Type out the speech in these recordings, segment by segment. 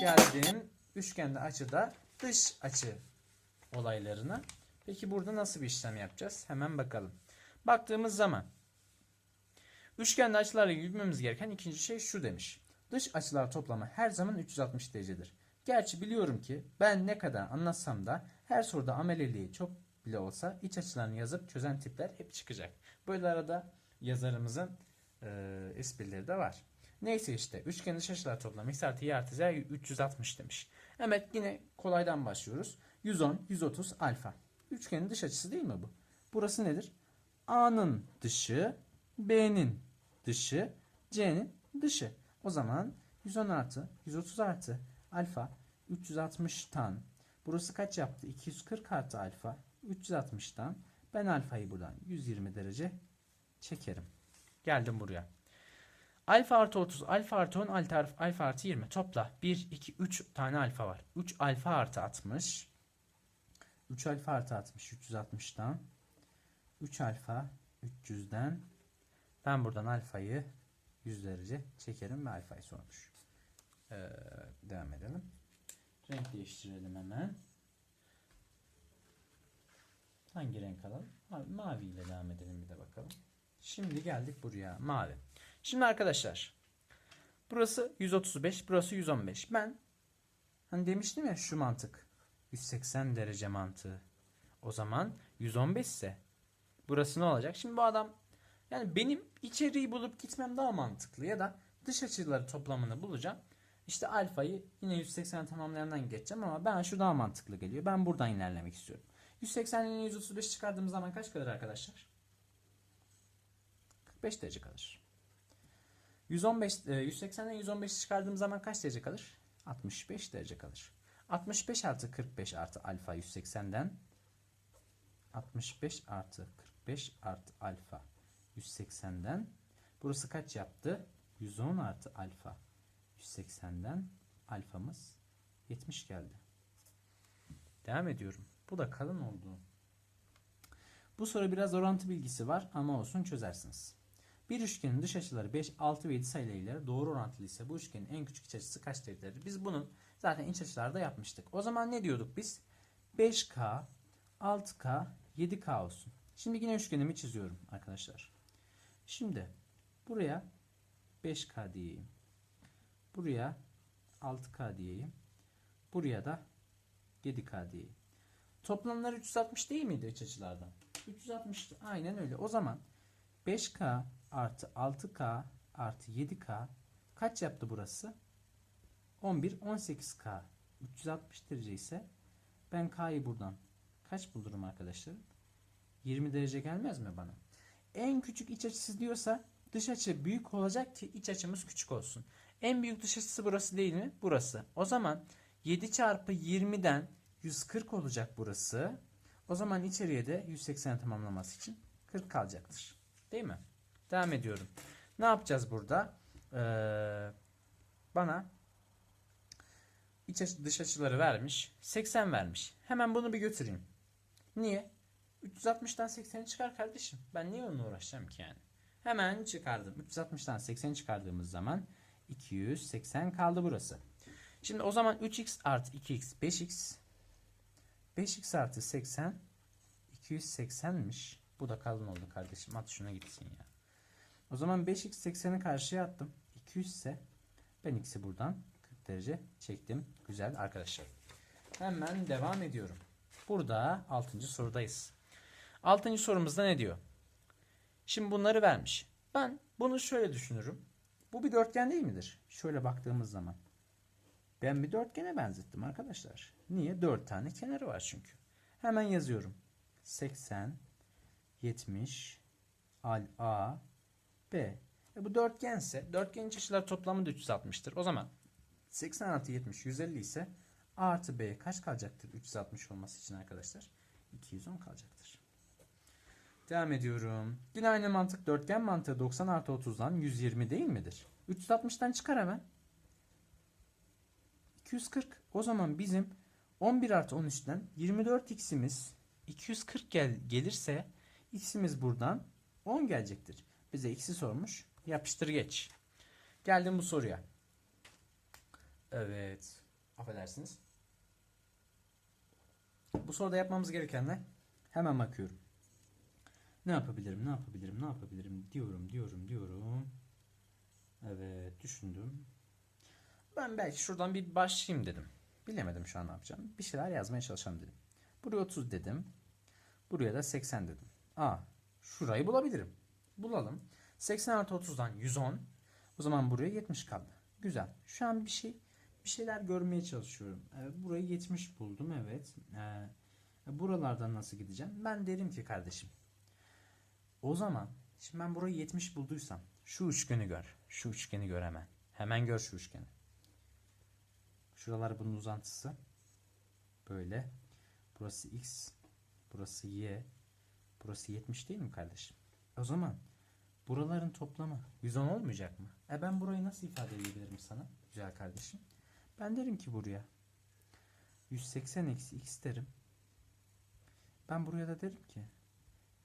Geldim üçgende açıda dış açı olaylarına. Peki burada nasıl bir işlem yapacağız? Hemen bakalım. Baktığımız zaman üçgende açılarla yürümemiz gereken ikinci şey şu demiş. Dış açılar toplamı her zaman 360 derecedir. Gerçi biliyorum ki ben ne kadar anlatsam da her soruda ameleliği çok bile olsa iç açılarını yazıp çözen tipler hep çıkacak. Böyle arada yazarımızın e, esprileri de var. Neyse işte üçgen dış açılar toplamı x artı y artı z 360 demiş. Evet yine kolaydan başlıyoruz. 110, 130 alfa. Üçgenin dış açısı değil mi bu? Burası nedir? A'nın dışı, B'nin dışı, C'nin dışı. O zaman 110 artı 130 artı alfa 360'tan. Burası kaç yaptı? 240 artı alfa 360'tan. Ben alfayı buradan 120 derece çekerim. Geldim buraya. Alfa artı 30, alfa artı 10, alfa, artı 20. Topla. 1, 2, 3 tane alfa var. 3 alfa artı 60. 3 alfa artı 60, 360'dan. 3 alfa 300'den. Ben buradan alfayı 100 derece çekerim ve alfayı sormuş. Ee, devam edelim. Renk değiştirelim hemen. Hangi renk alalım? Mavi, ile devam edelim bir de bakalım. Şimdi geldik buraya. Mavi. Şimdi arkadaşlar. Burası 135, burası 115. Ben hani demiştim ya şu mantık. 180 derece mantığı. O zaman 115 ise burası ne olacak? Şimdi bu adam yani benim içeriği bulup gitmem daha mantıklı ya da dış açıları toplamını bulacağım. İşte alfayı yine 180 tamamlayandan geçeceğim ama ben şu daha mantıklı geliyor. Ben buradan ilerlemek istiyorum. 180 ile 135 çıkardığım zaman kaç kalır arkadaşlar? 45 derece kalır. 115 180'den 115 çıkardığım zaman kaç derece kalır? 65 derece kalır. 65 artı 45 artı alfa 180'den 65 artı 45 artı alfa 180'den burası kaç yaptı? 110 artı alfa 180'den alfamız 70 geldi. Devam ediyorum. Bu da kalın oldu. Bu soru biraz orantı bilgisi var ama olsun çözersiniz. Bir üçgenin dış açıları 5, 6 ve 7 sayılarıyla doğru orantılı ise bu üçgenin en küçük iç açısı kaç derecedir? Biz bunun zaten iç açılarda yapmıştık. O zaman ne diyorduk biz? 5K, 6K, 7K olsun. Şimdi yine üçgenimi çiziyorum arkadaşlar. Şimdi buraya 5K diyeyim. Buraya 6K diyeyim. Buraya da 7K diyeyim. Toplamları 360 değil miydi iç açılardan? 360 aynen öyle. O zaman 5K artı 6K artı 7K kaç yaptı burası? 11, 18K. 360 derece ise ben K'yı buradan kaç bulurum arkadaşlarım? 20 derece gelmez mi bana? En küçük iç açısı diyorsa dış açı büyük olacak ki iç açımız küçük olsun. En büyük dış açısı burası değil mi? Burası. O zaman 7 çarpı 20'den 140 olacak burası. O zaman içeriye de 180 tamamlaması için 40 kalacaktır. Değil mi? Devam ediyorum. Ne yapacağız burada? Ee, bana iç açı, dış açıları vermiş. 80 vermiş. Hemen bunu bir götüreyim. Niye? 360'dan 80'i çıkar kardeşim. Ben niye onunla uğraşacağım ki yani? Hemen çıkardım. 360'dan 80 çıkardığımız zaman 280 kaldı burası. Şimdi o zaman 3x artı 2x 5x 5x artı 80 280'miş. Bu da kalın oldu kardeşim. At şuna gitsin ya. O zaman 5x 80'i karşıya attım. 200 ise ben x'i buradan 40 derece çektim. Güzel arkadaşlar. Hemen devam ediyorum. Burada 6. sorudayız. 6. sorumuzda ne diyor? Şimdi bunları vermiş. Ben bunu şöyle düşünürüm. Bu bir dörtgen değil midir? Şöyle baktığımız zaman. Ben bir dörtgene benzettim arkadaşlar. Niye? 4 tane kenarı var çünkü. Hemen yazıyorum. 80, 70, al A, B. E bu dörtgense dörtgenin açılar toplamı da 360'tır. O zaman 80 artı 70 150 ise A artı B kaç kalacaktır 360 olması için arkadaşlar? 210 kalacaktır. Devam ediyorum. Yine aynı mantık dörtgen mantığı 90 artı 30'dan 120 değil midir? 360'tan çıkar hemen. 240. O zaman bizim 11 artı 13'ten 24 x'imiz 240 gel gelirse x'imiz buradan 10 gelecektir. Bize x'i sormuş. Yapıştır geç. Geldim bu soruya. Evet. Affedersiniz. Bu soruda yapmamız gereken ne? Hemen bakıyorum. Ne yapabilirim, ne yapabilirim, ne yapabilirim diyorum, diyorum, diyorum. Evet, düşündüm. Ben belki şuradan bir başlayayım dedim. Bilemedim şu an ne yapacağım. Bir şeyler yazmaya çalışalım dedim. Buraya 30 dedim. Buraya da 80 dedim. Aa, şurayı bulabilirim. Bulalım. 80 artı 30'dan 110. O zaman buraya 70 kaldı. Güzel. Şu an bir şey bir şeyler görmeye çalışıyorum. Ee, burayı 70 buldum evet. Ee, buralardan nasıl gideceğim? Ben derim ki kardeşim. O zaman şimdi ben burayı 70 bulduysam şu üçgeni gör. Şu üçgeni gör hemen. Hemen gör şu üçgeni. Şuralar bunun uzantısı. Böyle. Burası x. Burası y. Burası 70 değil mi kardeşim? O zaman buraların toplamı 110 olmayacak mı? E ben burayı nasıl ifade edebilirim sana? Güzel kardeşim. Ben derim ki buraya 180 eksi x derim. Ben buraya da derim ki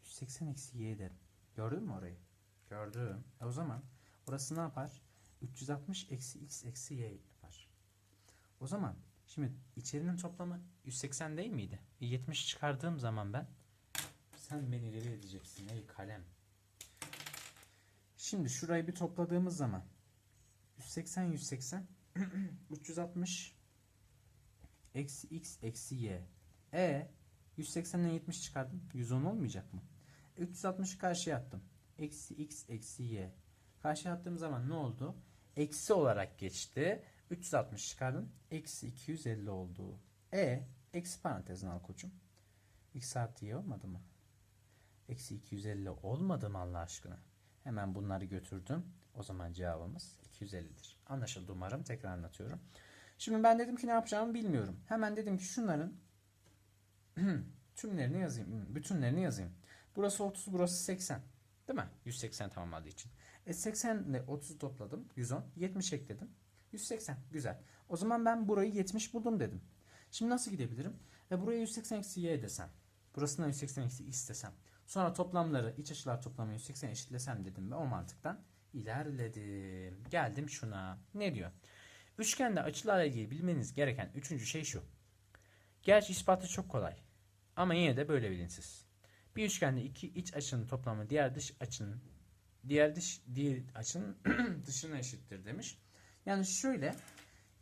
180 eksi y derim. Gördün mü orayı? Gördüm. E o zaman orası ne yapar? 360 eksi x eksi y. O zaman şimdi içerinin toplamı 180 değil miydi? E 70 çıkardığım zaman ben sen beni deli edeceksin ey kalem. Şimdi şurayı bir topladığımız zaman 180 180 360 eksi x eksi y. E 180'den 70 çıkardım. 110 olmayacak mı? 360'ı karşıya attım. Eksi x eksi y. Karşıya attığım zaman ne oldu? Eksi olarak geçti. 360 çıkardım. Eksi 250 oldu. E eksi parantezine al koçum. X artı y olmadı mı? Eksi 250 olmadı mı Allah aşkına? Hemen bunları götürdüm. O zaman cevabımız 250'dir. Anlaşıldı umarım. Tekrar anlatıyorum. Şimdi ben dedim ki ne yapacağımı bilmiyorum. Hemen dedim ki şunların tümlerini yazayım. Bütünlerini yazayım. Burası 30, burası 80. Değil mi? 180 tamamladığı için. E 80 ile 30 topladım. 110. 70 ekledim. 180. Güzel. O zaman ben burayı 70 buldum dedim. Şimdi nasıl gidebilirim? E buraya 180 eksi y desem. Burasına 180 eksi x desem. Sonra toplamları iç açılar toplamı 180 eşitlesem dedim ve o mantıktan ilerledim. Geldim şuna. Ne diyor? Üçgende açılarla ilgili bilmeniz gereken üçüncü şey şu. Gerçi ispatı çok kolay. Ama yine de böyle bilinsiz. Bir üçgende iki iç açının toplamı diğer dış açının diğer dış diğer açının dışına eşittir demiş. Yani şöyle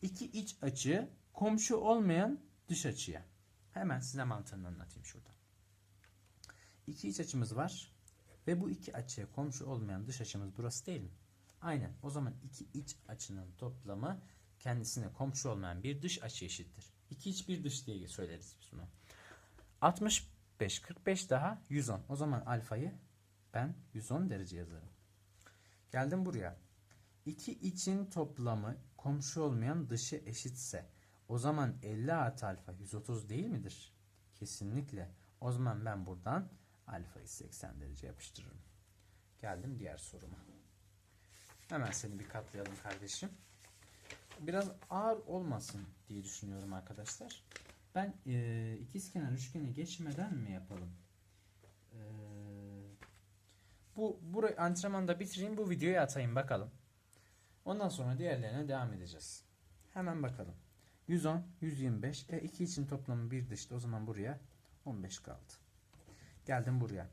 iki iç açı komşu olmayan dış açıya. Hemen size mantığını anlatayım şurada. İki iç açımız var ve bu iki açıya komşu olmayan dış açımız burası değil mi? Aynen. O zaman iki iç açının toplamı kendisine komşu olmayan bir dış açı eşittir. İki iç bir dış diye söyleriz biz bunu. 65 45 daha 110. O zaman alfayı ben 110 derece yazarım. Geldim buraya. İki için toplamı komşu olmayan dışı eşitse o zaman 50 artı alfa 130 değil midir? Kesinlikle. O zaman ben buradan alfayı 80 derece yapıştırırım. Geldim diğer soruma. Hemen seni bir katlayalım kardeşim. Biraz ağır olmasın diye düşünüyorum arkadaşlar. Ben e, ikizkenar üçgeni geçmeden mi yapalım? E, bu burayı antrenmanda bitireyim bu videoyu atayım bakalım. Ondan sonra diğerlerine devam edeceğiz. Hemen bakalım. 110, 125. E 2 için toplamı 1 dışta. O zaman buraya 15 kaldı. Geldim buraya.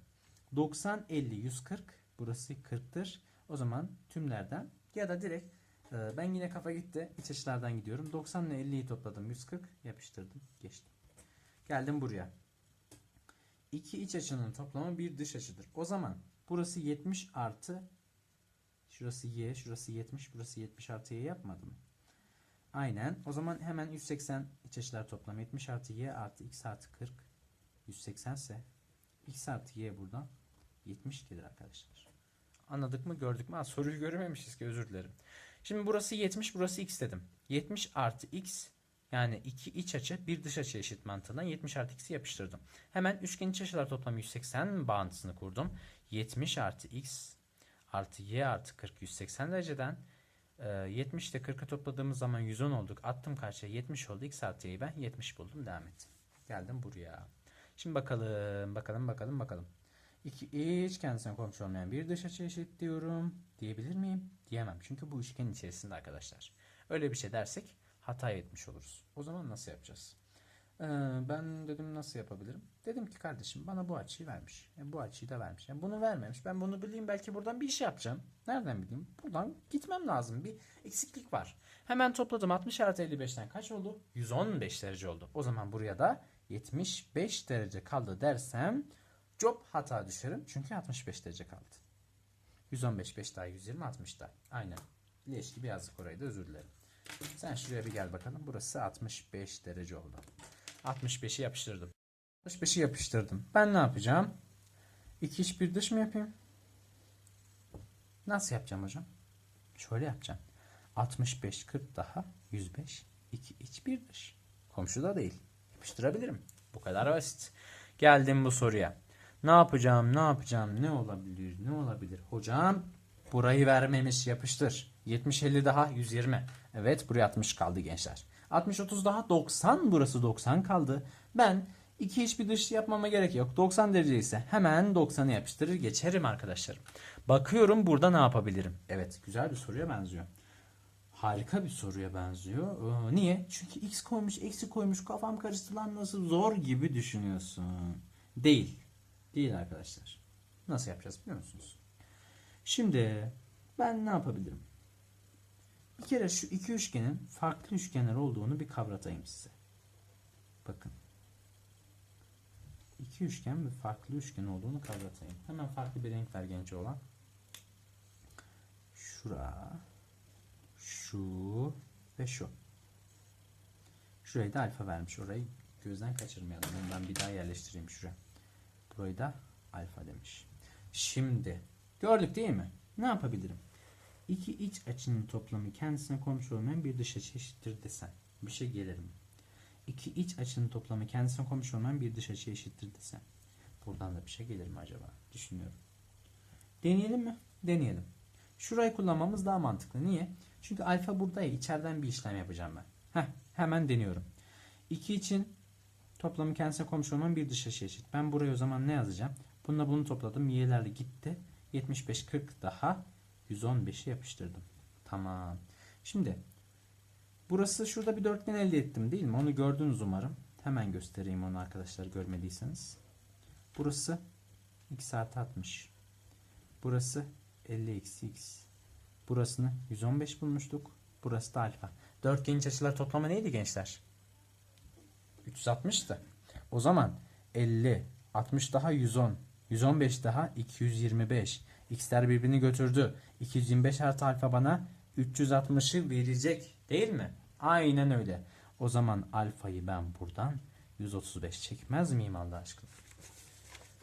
90, 50, 140. Burası 40'tır. O zaman tümlerden ya da direkt e, ben yine kafa gitti. İç açılardan gidiyorum. 90 ile 50'yi topladım. 140 yapıştırdım. Geçtim. Geldim buraya. İki iç açının toplamı bir dış açıdır. O zaman burası 70 artı şurası y, şurası 70, burası 70 artı y yapmadı mı? Aynen. O zaman hemen 180 iç açılar toplamı 70 artı y artı x artı 40 180 ise x artı y buradan 70 gelir arkadaşlar. Anladık mı gördük mü? Ha, soruyu görememişiz ki özür dilerim. Şimdi burası 70 burası x dedim. 70 artı x yani iki iç açı bir dış açı eşit mantığından 70 artı x'i yapıştırdım. Hemen üçgen iç açılar toplamı 180 bağıntısını kurdum. 70 artı x artı y artı 40 180 dereceden 70 ile 40'ı topladığımız zaman 110 olduk. Attım karşıya 70 oldu. X artı y'yi ben 70 buldum. Devam ettim. Geldim buraya. Şimdi bakalım bakalım bakalım bakalım. 2 iç kendisine komşu olmayan bir dış açı eşit diyorum. Diyebilir miyim? Diyemem. Çünkü bu üçgenin içerisinde arkadaşlar. Öyle bir şey dersek hata etmiş oluruz. O zaman nasıl yapacağız? Ee, ben dedim nasıl yapabilirim? Dedim ki kardeşim bana bu açıyı vermiş. E, bu açıyı da vermiş. Yani bunu vermemiş. Ben bunu bileyim belki buradan bir iş yapacağım. Nereden bileyim? Buradan gitmem lazım. Bir eksiklik var. Hemen topladım. 60 artı 55'ten kaç oldu? 115 derece oldu. O zaman buraya da 75 derece kaldı dersem Job hata düşerim. Çünkü 65 derece kaldı. 115 5 daha 120 60 daha. Aynen. Leş gibi yazdık orayı da özür dilerim. Sen şuraya bir gel bakalım. Burası 65 derece oldu. 65'i yapıştırdım. 65'i yapıştırdım. Ben ne yapacağım? İki iç bir dış mı yapayım? Nasıl yapacağım hocam? Şöyle yapacağım. 65 40 daha 105 2 iç bir dış. Komşu da değil. Yapıştırabilirim. Bu kadar basit. Geldim bu soruya. Ne yapacağım? Ne yapacağım? Ne olabilir? Ne olabilir? Hocam burayı vermemiş yapıştır. 70 50 daha 120. Evet buraya 60 kaldı gençler. 60 30 daha 90 burası 90 kaldı. Ben iki iç bir dış yapmama gerek yok. 90 derece ise hemen 90'ı yapıştırır geçerim arkadaşlarım. Bakıyorum burada ne yapabilirim? Evet güzel bir soruya benziyor. Harika bir soruya benziyor. Ee, niye? Çünkü x koymuş, eksi koymuş, kafam karıştı lan nasıl zor gibi düşünüyorsun. Değil. Değil arkadaşlar. Nasıl yapacağız biliyor musunuz? Şimdi ben ne yapabilirim? Bir kere şu iki üçgenin farklı üçgenler olduğunu bir kavratayım size. Bakın. İki üçgen ve farklı üçgen olduğunu kavratayım. Hemen farklı bir renk ver genç olan. Şura, şu ve şu. Şurayı da alfa vermiş. Orayı gözden kaçırmayalım. Ondan bir daha yerleştireyim şuraya. Burayı da alfa demiş. Şimdi gördük değil mi? Ne yapabilirim? İki iç açının toplamı kendisine komşu olmayan bir dış açı eşittir desen. Bir şey gelir mi? İki iç açının toplamı kendisine komşu olmayan bir dış açı eşittir desen. Buradan da bir şey gelir mi acaba? Düşünüyorum. Deneyelim mi? Deneyelim. Şurayı kullanmamız daha mantıklı. Niye? Çünkü alfa burada ya. içeriden bir işlem yapacağım ben. Heh, hemen deniyorum. 2 için toplamı kendisine komşu olmayan bir dış açı eşit. Ben buraya o zaman ne yazacağım? Bununla bunu topladım. Y'lerle gitti. 75 40 daha 115'i yapıştırdım. Tamam. Şimdi burası şurada bir dörtgen elde ettim değil mi? Onu gördünüz umarım. Hemen göstereyim onu arkadaşlar görmediyseniz. Burası x artı 60. Burası 50 eksi x. Burasını 115 bulmuştuk. Burası da alfa. Dörtgen iç açılar toplamı neydi gençler? 360'tı. O zaman 50, 60 daha 110, 115 daha 225. X'ler birbirini götürdü. 225 artı alfa bana 360'ı verecek değil mi? Aynen öyle. O zaman alfayı ben buradan 135 çekmez miyim Allah aşkına?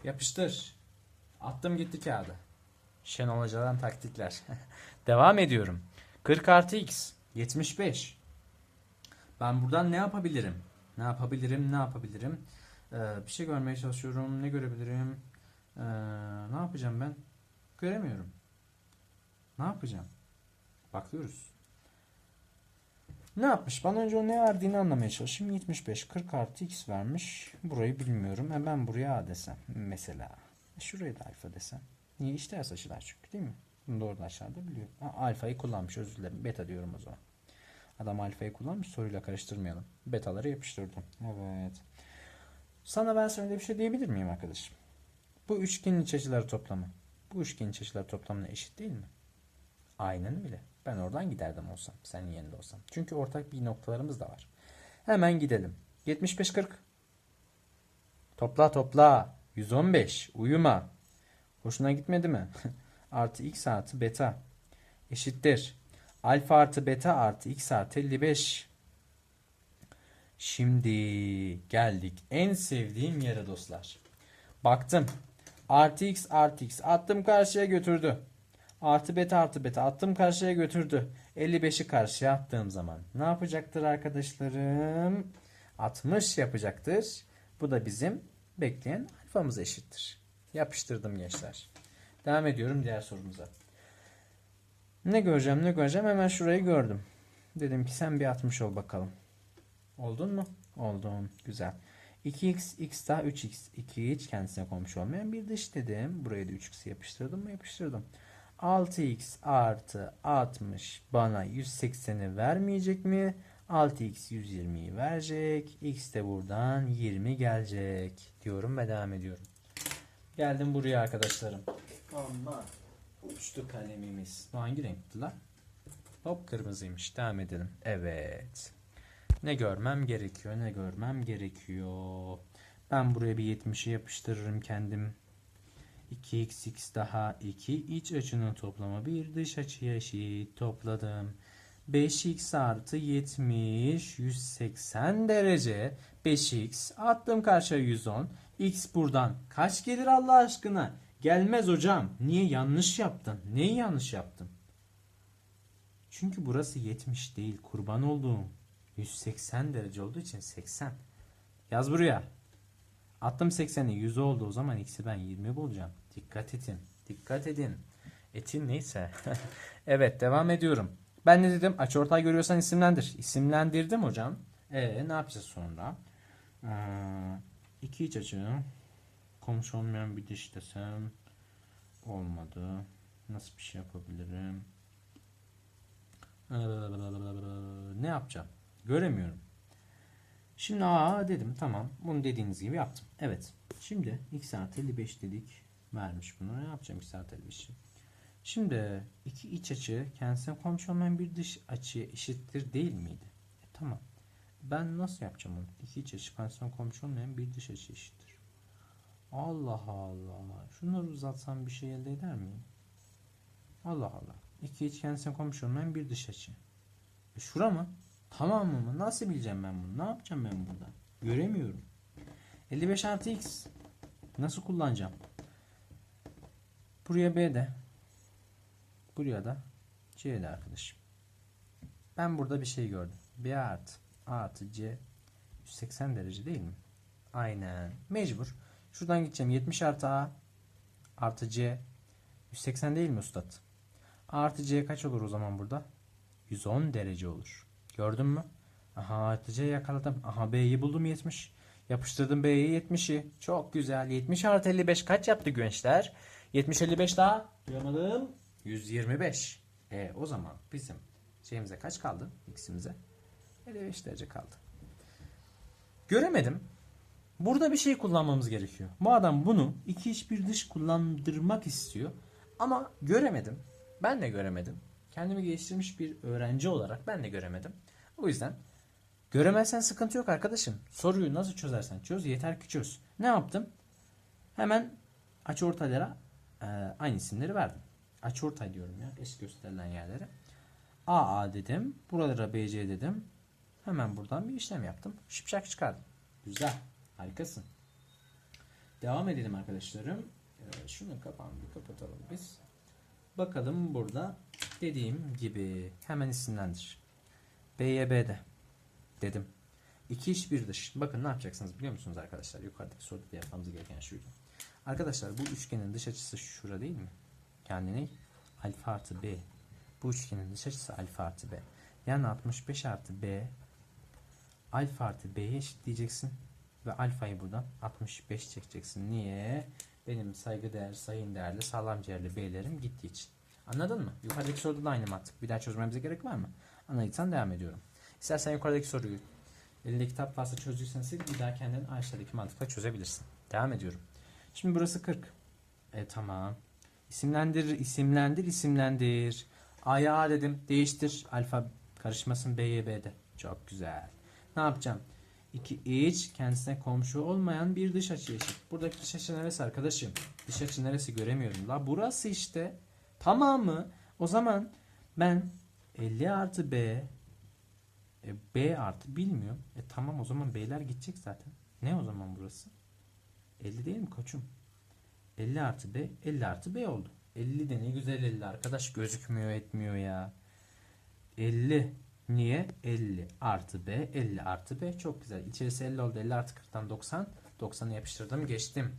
Yapıştır. Attım gitti kağıdı. Şenol Hoca'dan taktikler. Devam ediyorum. 40 artı x 75. Ben buradan ne yapabilirim? Ne yapabilirim? Ne yapabilirim? Ee, bir şey görmeye çalışıyorum. Ne görebilirim? Ee, ne yapacağım ben? Göremiyorum. Ne yapacağım? Bakıyoruz. Ne yapmış? Bana önce o ne verdiğini anlamaya çalışayım. 75, 40 artı x vermiş. Burayı bilmiyorum. Ben buraya a desem. Mesela. E şurayı da alfa desem. Niye? İş ters açılar çünkü değil mi? Bunu doğru aşağıda biliyor. Ha, alfayı kullanmış özür dilerim. Beta diyorum o zaman. Adam alfayı kullanmış soruyla karıştırmayalım. Betaları yapıştırdım. Evet. Sana ben söyle bir şey diyebilir miyim arkadaşım? Bu üçgenin iç açıları toplamı. Bu üçgenin iç açıları toplamına eşit değil mi? Aynen öyle. Ben oradan giderdim olsam. Senin yerinde olsam. Çünkü ortak bir noktalarımız da var. Hemen gidelim. 75-40. Topla topla. 115. Uyuma. Hoşuna gitmedi mi? artı x artı beta. Eşittir. Alfa artı beta artı x artı 55. Şimdi geldik en sevdiğim yere dostlar. Baktım. Artı x artı x attım karşıya götürdü. Artı beta artı beta attım karşıya götürdü. 55'i karşıya attığım zaman ne yapacaktır arkadaşlarım? 60 yapacaktır. Bu da bizim bekleyen alfamıza eşittir. Yapıştırdım gençler. Devam ediyorum diğer sorumuza. Ne göreceğim ne göreceğim hemen şurayı gördüm. Dedim ki sen bir 60 ol bakalım. Oldun mu? Oldun. Güzel. 2x, x daha 3x. 2 hiç kendisine komşu olmayan bir dış dedim. Buraya da 3x'i yapıştırdım mı? Yapıştırdım. 6x artı 60 bana 180'i vermeyecek mi? 6x 120'yi verecek. X de buradan 20 gelecek. Diyorum ve devam ediyorum. Geldim buraya arkadaşlarım. Ama uçtu kalemimiz. Bu hangi renkti lan? Hop kırmızıymış. Devam edelim. Evet. Ne görmem gerekiyor? Ne görmem gerekiyor? Ben buraya bir 70'i yapıştırırım kendim. 2xx daha 2 iç açının toplamı bir dış açıya eşit. Topladım. 5x artı 70 180 derece. 5x attım karşıya 110 x buradan kaç gelir Allah aşkına? Gelmez hocam. Niye yanlış yaptın? Neyi yanlış yaptım? Çünkü burası 70 değil kurban olduğum. 180 derece olduğu için 80 yaz buraya attım 80'i 100 oldu o zaman x'i ben 20 bulacağım dikkat edin dikkat edin etin neyse evet devam ediyorum ben ne dedim? Açıortay görüyorsan isimlendir. İsimlendirdim hocam. E ne yapacağız sonra? Ee, iki iç açı. Komşu olmayan bir diş desem. Olmadı. Nasıl bir şey yapabilirim? Ee, ne yapacağım? Göremiyorum. Şimdi aa dedim tamam. Bunu dediğiniz gibi yaptım. Evet. Şimdi x artı 55 dedik. Vermiş bunu. Ne yapacağım x artı 55'i? Şimdi iki iç açı kendisine komşu olmayan bir dış açıya eşittir değil miydi? E, tamam. Ben nasıl yapacağım onu? İki iç açı kendisine komşu olmayan bir dış açı eşittir. Allah Allah. Şunları uzatsam bir şey elde eder miyim? Allah Allah. İki iç kendisine komşu olmayan bir dış açı. E, şura mı? Tamam mı? Nasıl bileceğim ben bunu? Ne yapacağım ben burada? Göremiyorum. 55 artı x. Nasıl kullanacağım? Buraya b de. Buraya da C'de arkadaşım. Ben burada bir şey gördüm. B artı A artı C 180 derece değil mi? Aynen. Mecbur. Şuradan gideceğim. 70 artı A artı C 180 değil mi ustad? A artı C kaç olur o zaman burada? 110 derece olur. Gördün mü? Aha C yakaladım. Aha B'yi buldum 70. Yapıştırdım B'ye 70'i. Çok güzel. 70 artı 55 kaç yaptı gençler? 70 55 daha. Duyamadım. 125. E o zaman bizim şeyimize kaç kaldı? X'imize 55 derece kaldı. Göremedim. Burada bir şey kullanmamız gerekiyor. Bu adam bunu iki iç bir dış kullandırmak istiyor. Ama göremedim. Ben de göremedim. Kendimi geliştirmiş bir öğrenci olarak ben de göremedim. O yüzden göremezsen sıkıntı yok arkadaşım. Soruyu nasıl çözersen çöz yeter ki çöz. Ne yaptım? Hemen açıortaylara e, aynı isimleri verdim açıortay diyorum ya eş gösterilen yerlere. AA dedim. Buralara BC dedim. Hemen buradan bir işlem yaptım. Şıpşak çıkardım. Güzel. Harikasın. Devam edelim arkadaşlarım. Ee, şunu kapağını kapatalım biz. Bakalım burada dediğim gibi hemen isimlendir. B'ye B'de dedim. İki iş bir dış. Bakın ne yapacaksınız biliyor musunuz arkadaşlar? Yukarıdaki soruda yapmamız gereken şuydu. Arkadaşlar bu üçgenin dış açısı şura değil mi? kendini alfa artı b. Bu üçgenin dış açısı alfa artı b. Yani 65 artı b alfa artı b'ye eşitleyeceksin. Ve alfayı buradan 65 çekeceksin. Niye? Benim saygıdeğer, sayın değerli, sağlam değerli b'lerim gittiği için. Anladın mı? Yukarıdaki soruda da aynı mantık. Bir daha çözmemize gerek var mı? Anladıysan devam ediyorum. İstersen yukarıdaki soruyu elinde kitap varsa çözdüysen bir daha kendin aşağıdaki mantıkla çözebilirsin. Devam ediyorum. Şimdi burası 40. E tamam. İsimlendir, isimlendir, isimlendir. A'ya dedim. Değiştir. Alfa karışmasın B'ye B'de. Çok güzel. Ne yapacağım? 2 iç kendisine komşu olmayan bir dış açı eşit. Buradaki dış açı neresi arkadaşım? Dış açı neresi göremiyorum. La burası işte. Tamamı. O zaman ben 50 artı B e, B artı bilmiyorum. E tamam o zaman B'ler gidecek zaten. Ne o zaman burası? 50 değil mi koçum? 50 artı B 50 artı B oldu. 50 de ne güzel 50 arkadaş gözükmüyor etmiyor ya. 50 niye? 50 artı B 50 artı B çok güzel. İçerisi 50 oldu 50 artı 40'tan 90. 90'ı yapıştırdım geçtim.